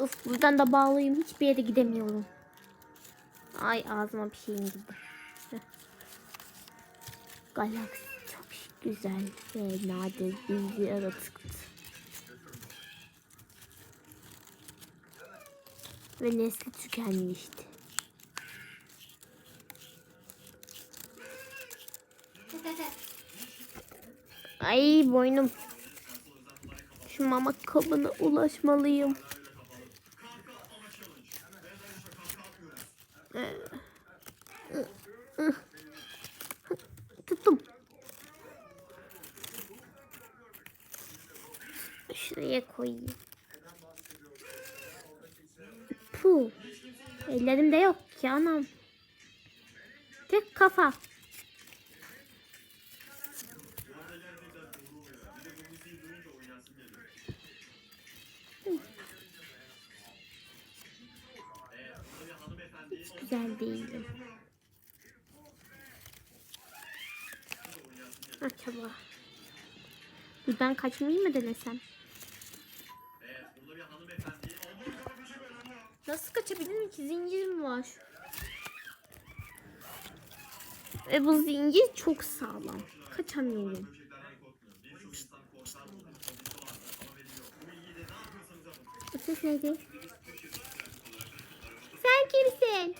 Uf buradan da bağlıyım. Hiçbir yere gidemiyorum. Ay ağzıma bir şeyim girdi. Galaksi çok güzel ve nadir bir yaratıktı. Ve nesli tükenmişti. Ay boynum. Şu mama kabına ulaşmalıyım. Koyayım. Puh. Ellerimde yok ki anam. Tek kafa. Hiç güzel değilim. Acaba. Buradan kaçmayı mı denesem? Nasıl kaçabilirim ki? Zincirim var. Ve bu zincir çok sağlam. Kaçamıyorum. Bu ses neydi? Sen kimsin?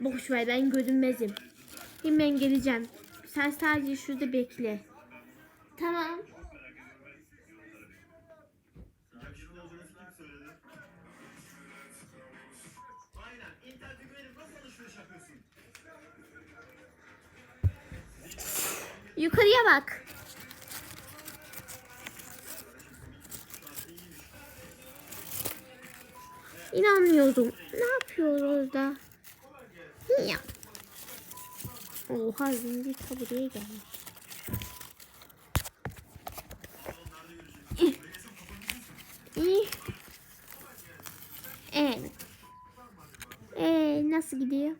Boş ver ben görünmezim. Hemen geleceğim. Sen sadece şurada bekle. Tamam. Yukarıya bak. İnanmıyorum. Ne yapıyor orada? Ya. Oha zincir ta buraya gelmiş. Evet. Ee, nasıl gidiyor?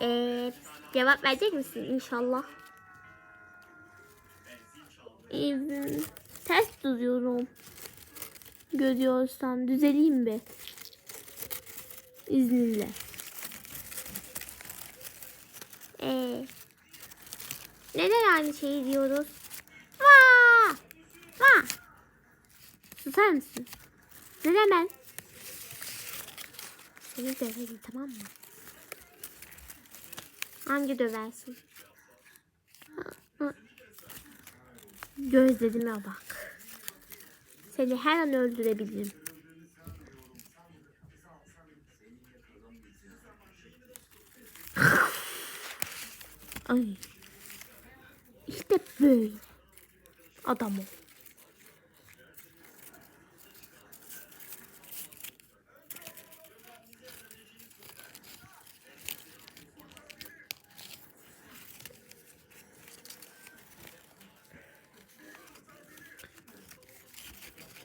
Ee, cevap verecek misin inşallah? Ee, ters duruyorum. Görüyorsan düzeleyim bir. İzninle. Ee, neden aynı şeyi diyoruz? Vaa! Vaa! Susar mısın? Neden ben? Seni döverim tamam mı? Hangi döversin? Gözlerime bak. Seni her an öldürebilirim. Ay. İşte böyle. Adam ol.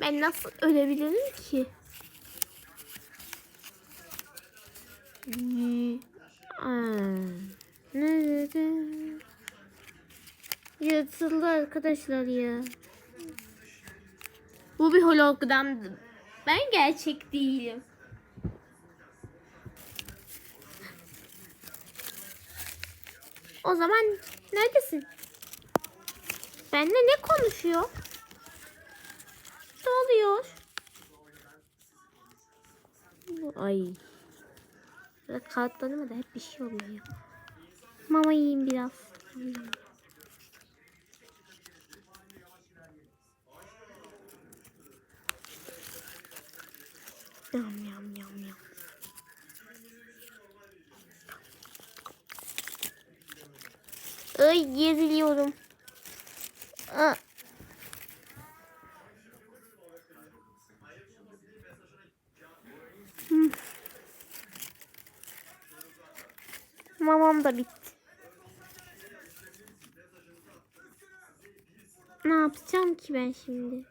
Ben nasıl ölebilirim ki? Yırtıldı arkadaşlar ya. Bu bir hologramdı. Ben gerçek değilim. O zaman neredesin? Benimle ne konuşuyor? Oluyor? Ay. Kağıtlarıma da hep bir şey oluyor. Mama yiyeyim biraz. Yam yam yam yam. Ay geziliyorum. Aa. Mamam da bitti. Ne yapacağım ki ben şimdi?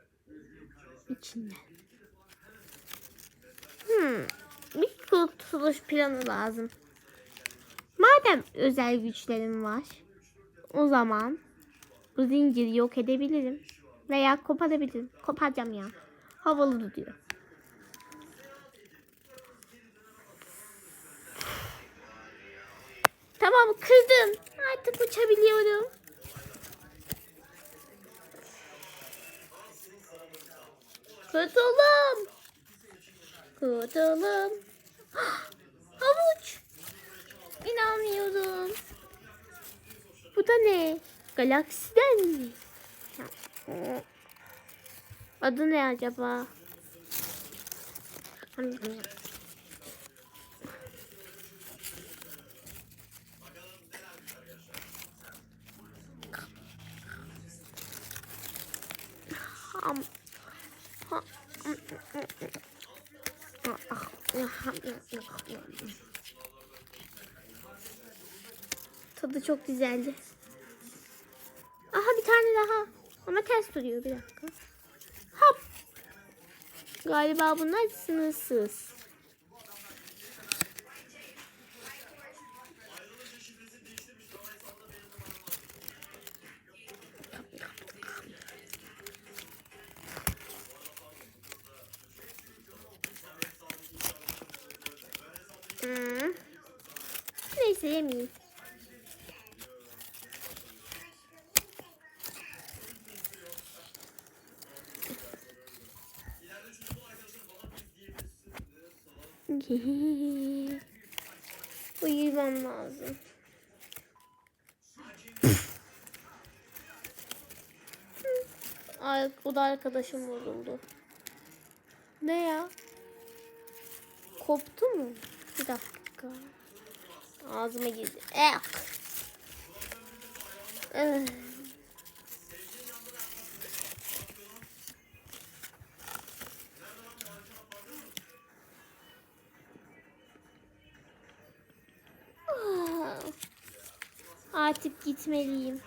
İçinden. Hmm. Bir kurtuluş planı lazım. Madem özel güçlerim var. O zaman bu zinciri yok edebilirim. Veya koparabilirim. Koparacağım ya. Havalı duruyor. Tamam kırdım. Artık uçabiliyorum. Kurtuldum. Kurtuldum. Havuç. İnanmıyorum. Bu da ne? Galaksiden mi? Adı ne acaba? Tadı çok güzeldi. Aha bir tane daha. Ama ters duruyor bir dakika. Hop. Galiba bunlar sınırsız. Hmm. Neyse yemeyeyim. Uyumam lazım. Ay, o da arkadaşım bozuldu. Ne ya? Koptu mu? Bir dakika. Ağzıma girdi. Eh. Eh. Ah. Artık gitmeliyim.